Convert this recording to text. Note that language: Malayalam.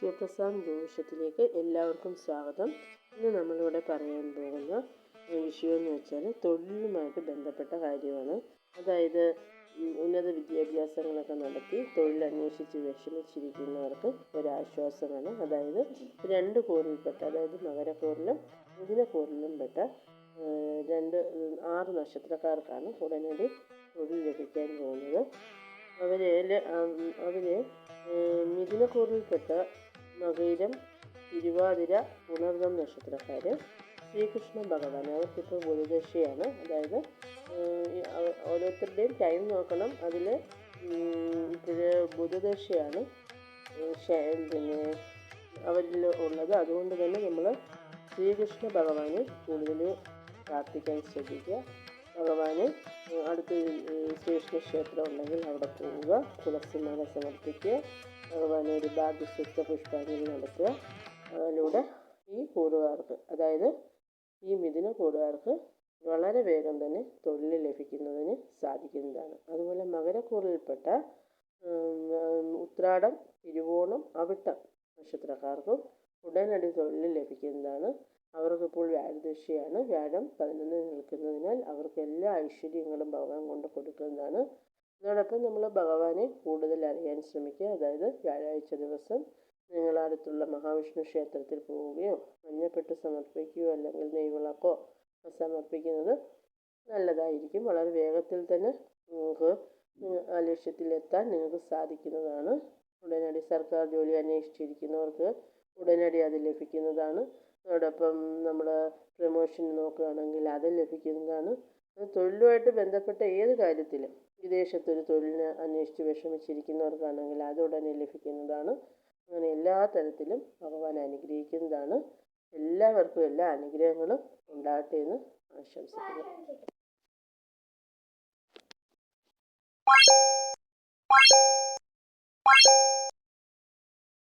ശിവപ്രസാദ് ജ്യോതിഷത്തിലേക്ക് എല്ലാവർക്കും സ്വാഗതം. ഇന്ന് നമ്മളിവിടെ പറയാൻ പോകുന്ന വിഷയം എന്ന് വെച്ചാൽ തൊഴിലുമായിട്ട് ബന്ധപ്പെട്ട കാര്യമാണ്. അതായത് ഉന്നത വിദ്യാഭ്യാസങ്ങളൊക്കെ നടത്തി തൊഴിൽ അന്വേഷിച്ച് വിഷമിച്ചിരിക്കുന്നവർക്ക് ഒരാശ്വാസമാണ്. അതായത് രണ്ട് കോറിൽപ്പെട്ട അതായത് മകരക്കോറിലും മിഥുനക്കോറിലും പെട്ട രണ്ട് ആറ് നക്ഷത്രക്കാർക്കാണ് ഉടനടി തൊഴിൽ ലഭിക്കാൻ പോകുന്നത്. അവരെ അവരെ മിഥുനക്കൂറിൽപ്പെട്ട മകയിരം തിരുവാതിര പുണർന്നം നക്ഷത്രക്കാർ ശ്രീകൃഷ്ണ ഭഗവാൻ അവർക്കിപ്പോൾ ഗുരുദശയാണ്. അതായത് ഓരോരുത്തരുടെയും ടൈം നോക്കണം. അതിൽ ബുധദശയാണ് പിന്നെ അവരിൽ ഉള്ളത്. അതുകൊണ്ട് തന്നെ നമ്മൾ ശ്രീകൃഷ്ണ ഭഗവാന് കൂടുതൽ പ്രാർത്ഥിക്കാൻ ശ്രദ്ധിക്കുക. ഭഗവാന് അടുത്ത് ശ്രീകൃഷ്ണ ക്ഷേത്രം ഉണ്ടെങ്കിൽ അവിടെ പോവുക. തുളസിമാല സമർപ്പിക്കുക. ഭഗവാന് ഒരു ഭാഗ്യസ്വസ്ഥ പുഷ്പാഞ്ജലി നടത്തുക. അതിലൂടെ ഈ കൂടുകാർക്ക് അതായത് ഈ മിഥുന കൂടുകാർക്ക് വളരെ വേഗം തന്നെ തൊഴിൽ ലഭിക്കുന്നതിന് സാധിക്കുന്നതാണ്. അതുപോലെ മകരക്കൂറിൽപ്പെട്ട ഉത്രാടം തിരുവോണം അവിട്ടം നക്ഷത്രക്കാർക്കും ഉടനടി തൊഴിൽ ലഭിക്കുന്നതാണ്. അവർക്കിപ്പോൾ വ്യാഴദശയാണ്. വ്യാഴം പതിനൊന്നിൽ നിൽക്കുന്നതിനാൽ അവർക്ക് എല്ലാ ഐശ്വര്യങ്ങളും ഭഗവാൻ കൊണ്ട് കൊടുക്കുന്നതാണ്. അതോടൊപ്പം നമ്മൾ ഭഗവാനെ കൂടുതൽ അറിയാൻ ശ്രമിക്കുക. അതായത് വ്യാഴാഴ്ച ദിവസം നിങ്ങൾ അടുത്തുള്ള മഹാവിഷ്ണു ക്ഷേത്രത്തിൽ പോവുകയോ മഞ്ഞപ്പെട്ട് സമർപ്പിക്കുകയോ അല്ലെങ്കിൽ നെയ്വിളക്കോ സമർപ്പിക്കുന്നത് നല്ലതായിരിക്കും. വളരെ വേഗത്തിൽ തന്നെ നിങ്ങൾക്ക് ആ ലക്ഷ്യത്തിലെത്താൻ നിങ്ങൾക്ക് സാധിക്കുന്നതാണ്. ഉടനടി സർക്കാർ ജോലി അന്വേഷിച്ചിരിക്കുന്നവർക്ക് ഉടനടി അത് ലഭിക്കുന്നതാണ്. അതോടൊപ്പം നമ്മൾ പ്രമോഷൻ നോക്കുകയാണെങ്കിൽ അത് ലഭിക്കുന്നതാണ്. തൊഴിലുമായിട്ട് ബന്ധപ്പെട്ട ഏത് കാര്യത്തിലും വിദേശത്തൊരു തൊഴിലിന് അന്വേഷിച്ച് വിഷമിച്ചിരിക്കുന്നവർക്കാണെങ്കിൽ അത് ഉടനെ ലഭിക്കുന്നതാണ്. അങ്ങനെ എല്ലാ തരത്തിലും ഭഗവാൻ അനുഗ്രഹിക്കുന്നതാണ്. എല്ലാവർക്കും എല്ലാ അനുഗ്രഹങ്ങളും ഉണ്ടാകട്ടെ എന്ന് ആശംസിക്കുന്നു.